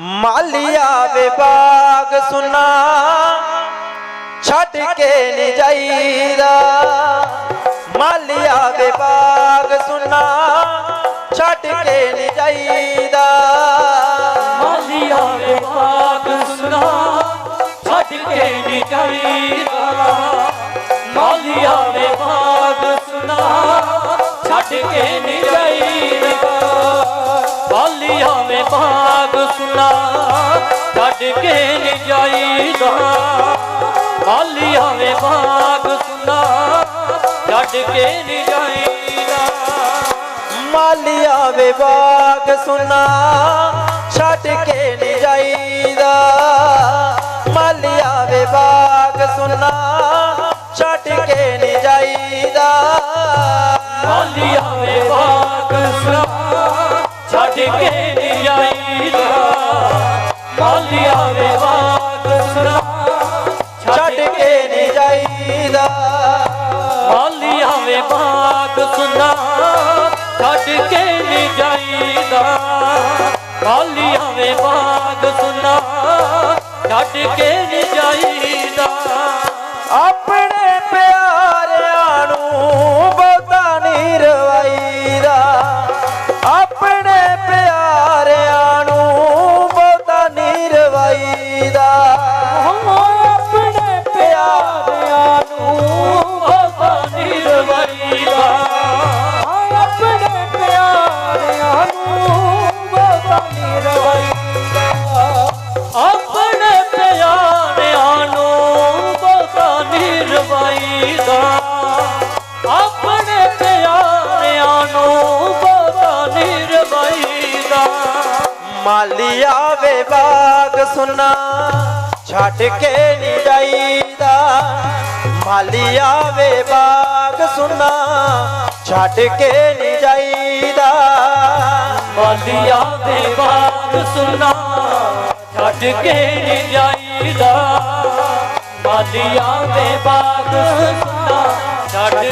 ਮਾਲਿਆ ਵਿਭਾਗ ਸੁਨਾ, ਛੱਡ ਕੇ ਨਹੀਂ ਜਾਈਦਾ। ਮਾਲੀਆ ਵਿਭਾਗ ਸੁਨਾ, ਛੱਡ ਕੇ ਨਹੀਂ ਜਾਈਦਾ। ਮਾਲੀਆ ਵਿਭਾਗ ਸੁਨਾ, ਛੱਡ ਕੇ ਨਹੀਂ ਜਾਈਦਾ। ਮਾਲੀਆ ਵਿਭਾਗ ਸੁਨਾ, ਛੱਡ ਕੇ ਨਹੀਂ ਜਾਈਦਾ। ਮਾਲੀਆ ਵਿਭਾਗ ਰੋਣਾ ਛੱਡ ਕੇ ਨਹੀਂ ਜਾਈਦਾ। ਮਾਲੀ ਆਵੇ ਬਾਗ ਸੁਣਾ, ਛੱਡ ਕੇ ਨਹੀਂ ਜਾਈਦਾ। ਮਾਲੀ ਆਵੇ ਬਾਗ ਸੁਣਾ, ਛੱਡ ਕੇ ਨਹੀਂ ਜਾਈਦਾ। ਮਾਲੀ ਆਵੇ ਬਾਗ ਸੁਣਾ, ਛੱਡ ਕੇ ਨਹੀਂ ਜਾਈਦਾ। ਮਾਲੀ ਆਵੇ ਬਾਗ ਸੁਣਾ, ਛੱਡ ਕੇ ਖਾਲੀ ਆਵੇ ਬਾਗ ਸੁਲਤਾਨ ਛੱਡ ਕੇ ਨਹੀਂ ਜਾਈਦਾ। ਜਾਈਦਾ। ਖਾਲੀ ਆਵੇ ਬਾਗ ਸੁਲਤਾਨ ਛੱਡ ਕੇ ਨਹੀਂ ਜਾਈਦਾ। ਮਾਲੀਆ ਬਾਗ ਸੁਨਾ, ਛੱਡ ਕੇ ਨਹੀਂ ਜਾਈਦਾ। ਮਾਲੀਆ ਵਿਭਾਗ ਸੁਨਾ, ਛੱਡ ਕੇ ਨਹੀਂ ਜਾਈਦਾ। ਮਾਲੀਆ ਦੇ ਬਾਗ ਸੁਨਾ, ਛੱਡ ਕੇ ਨਹੀਂ ਜਾਈਦਾ। ਮਾਲੀਆ ਦੇ ਬਾਗ ਸੁਨਾ, ਛੱਡ